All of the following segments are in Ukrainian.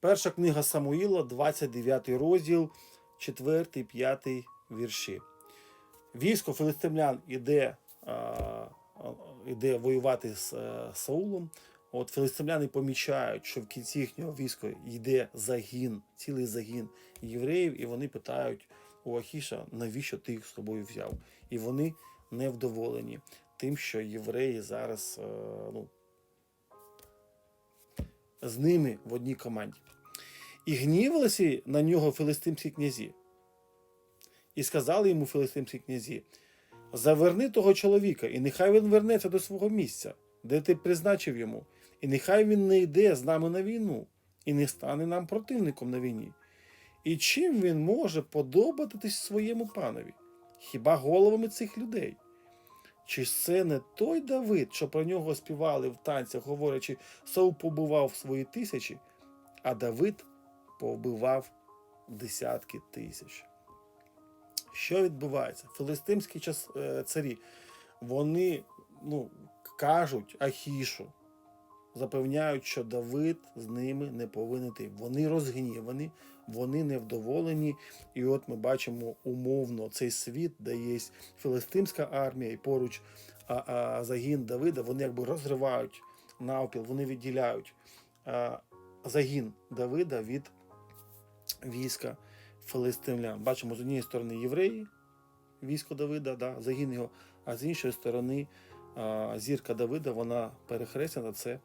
Перша книга Самуїла, 29 розділ, 4, 5 вірші. Військо филистимлян іде, а, іде воювати з е, Саулом. От филистимляни помічають, що в кінці їхнього війська йде загін, цілий загін євреїв, і вони питають у Ахіша, навіщо ти їх з собою взяв? І вони невдоволені тим, що євреї зараз е, ну, з ними в одній команді. І гнівалися на нього филистимські князі. І сказали йому филистимські князі: Заверни того чоловіка, і нехай він вернеться до свого місця, де ти призначив йому, і нехай він не йде з нами на війну, і не стане нам противником на війні. І чим він може подобатись своєму панові? Хіба головами цих людей? Чи це не той Давид, що про нього співали в танцях, говорячи, Саул в свої тисячі, а Давид повбивав десятки тисяч. Що відбувається? Филистимські час, е, царі, вони ну, кажуть Ахішу, запевняють, що Давид з ними не повинен йти. Вони розгнівані, вони невдоволені. І от ми бачимо умовно цей світ, де є філистимська армія, і поруч а, а, загін Давида, вони якби розривають навпіл, вони відділяють а, загін Давида від війська филистимлян. Бачимо з однієї сторони євреї, військо Давида, да, загін його, а з іншої сторони зірка Давида, вона перехресена, це,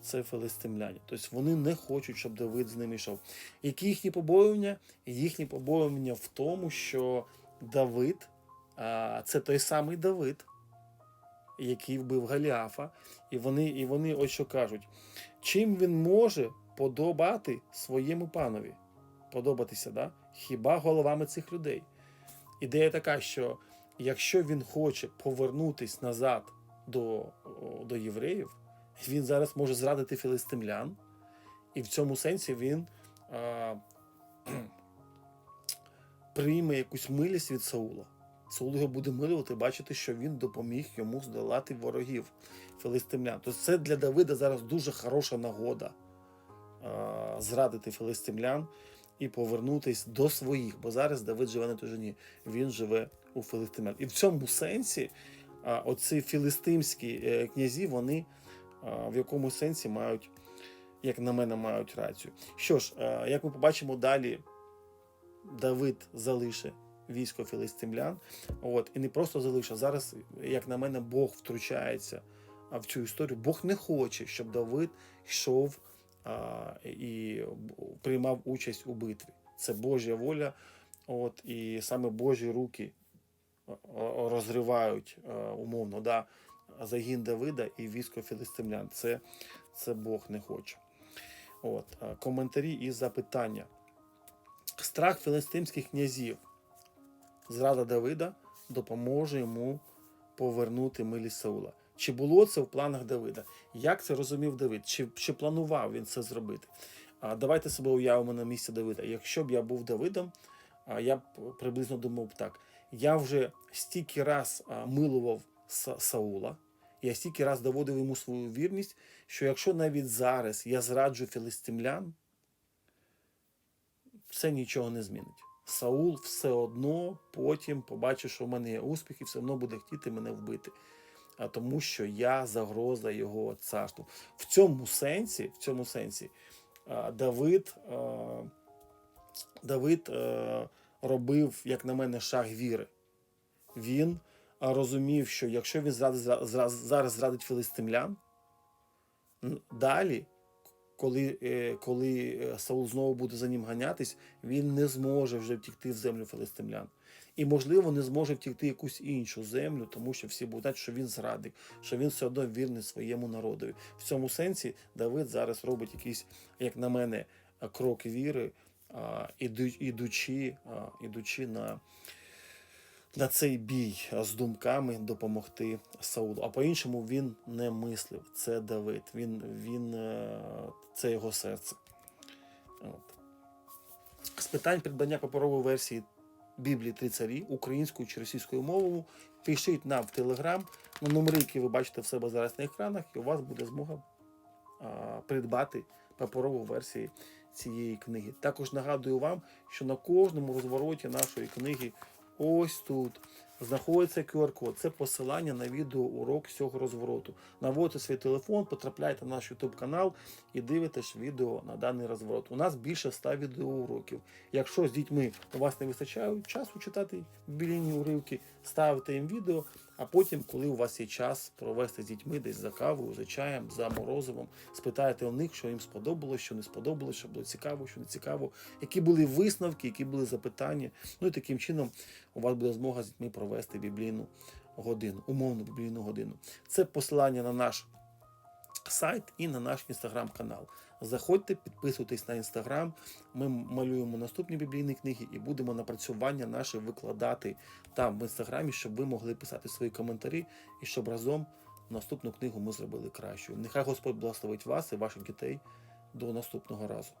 це филистимляні. Тобто вони не хочуть, щоб Давид з ними йшов. Які їхні побоювання? Їхні побоювання в тому, що Давид а, це той самий Давид, який вбив Галіафа, і вони, і вони ось що кажуть, чим він може подобати своєму панові? Подобатися, да? хіба головами цих людей? Ідея така, що якщо він хоче повернутись назад до, до євреїв, він зараз може зрадити філистимлян, і в цьому сенсі він а, прийме якусь милість від Саула. Саул його буде милувати, бачити, що він допоміг йому здолати ворогів філистимлян. Тобто це для Давида зараз дуже хороша нагода а, зрадити філистимлян і повернутись до своїх, бо зараз Давид живе на тожині, він живе у філистимлян. І в цьому сенсі оці філистимські е, князі, вони в якомусь сенсі мають, як на мене, мають рацію. Що ж, як ми побачимо далі, Давид залише військо філистимлян. От, і не просто залишив. Зараз, як на мене, Бог втручається в цю історію. Бог не хоче, щоб Давид йшов і приймав участь у битві. Це Божа воля. От, і саме Божі руки розривають умовно да, загін Давида і військо філистимлян. Це, це Бог не хоче. От, коментарі і запитання. Страх філистимських князів. Зрада Давида допоможе йому повернути милість Саула. Чи було це в планах Давида? Як це розумів Давид? Чи, чи планував він це зробити? А, давайте себе уявимо на місці Давида. Якщо б я був Давидом, я приблизно думав так: я вже стільки раз милував Саула, я стільки раз доводив йому свою вірність, що якщо навіть зараз я зраджу філистимлян, це нічого не змінить. Саул все одно потім побачить, що в мене є успіх, і все одно буде хотіти мене вбити. А тому, що я загроза його царству. В цьому сенсі, в цьому сенсі, Давид, Давид а, робив, як на мене, шаг віри. Він розумів, що якщо він зараз зрадить філистимлян, далі коли, е, коли е, Саул знову буде за ним ганятись, він не зможе вже втікти в землю филистимлян. І, можливо, не зможе втікти в якусь іншу землю, тому що всі будуть знати, що він зрадник, що він все одно вірний своєму народові. В цьому сенсі Давид зараз робить якийсь, як на мене, е, крок віри, ідучи, ідучи на, на цей бій з думками допомогти Саулу. А по-іншому він не мислив. Це Давид. Він, він, е, це його серце. От. З питань придбання паперової версії Біблії Три царі українською чи російською мовою. Пишіть нам в Телеграм на номери, які ви бачите в себе зараз на екранах, і у вас буде змога а, придбати паперову версію цієї книги. Також нагадую вам, що на кожному розвороті нашої книги, ось тут, знаходиться QR-код. Це посилання на відеоурок з цього розвороту. Наводите свій телефон, потрапляйте на наш YouTube канал і дивитесь відео на даний розворот. У нас більше 100 відеоуроків. Якщо з дітьми у вас не вистачає часу читати біблійні уривки, ставте їм відео, а потім, коли у вас є час провести з дітьми десь за кавою, за чаєм, за морозивом, спитаєте у них, що їм сподобалось, що не сподобалось, що було цікаво, що не цікаво, які були висновки, які були запитання. Ну і таким чином у вас буде змога з дітьми провести біблійну годину, умовну біблійну годину. Це посилання на наш сайт і на наш інстаграм-канал. Заходьте, підписуйтесь на інстаграм. Ми малюємо наступні біблійні книги і будемо напрацювання наше викладати там в інстаграмі, щоб ви могли писати свої коментарі і щоб разом наступну книгу ми зробили кращою. Нехай Господь благословить вас і ваших дітей до наступного разу.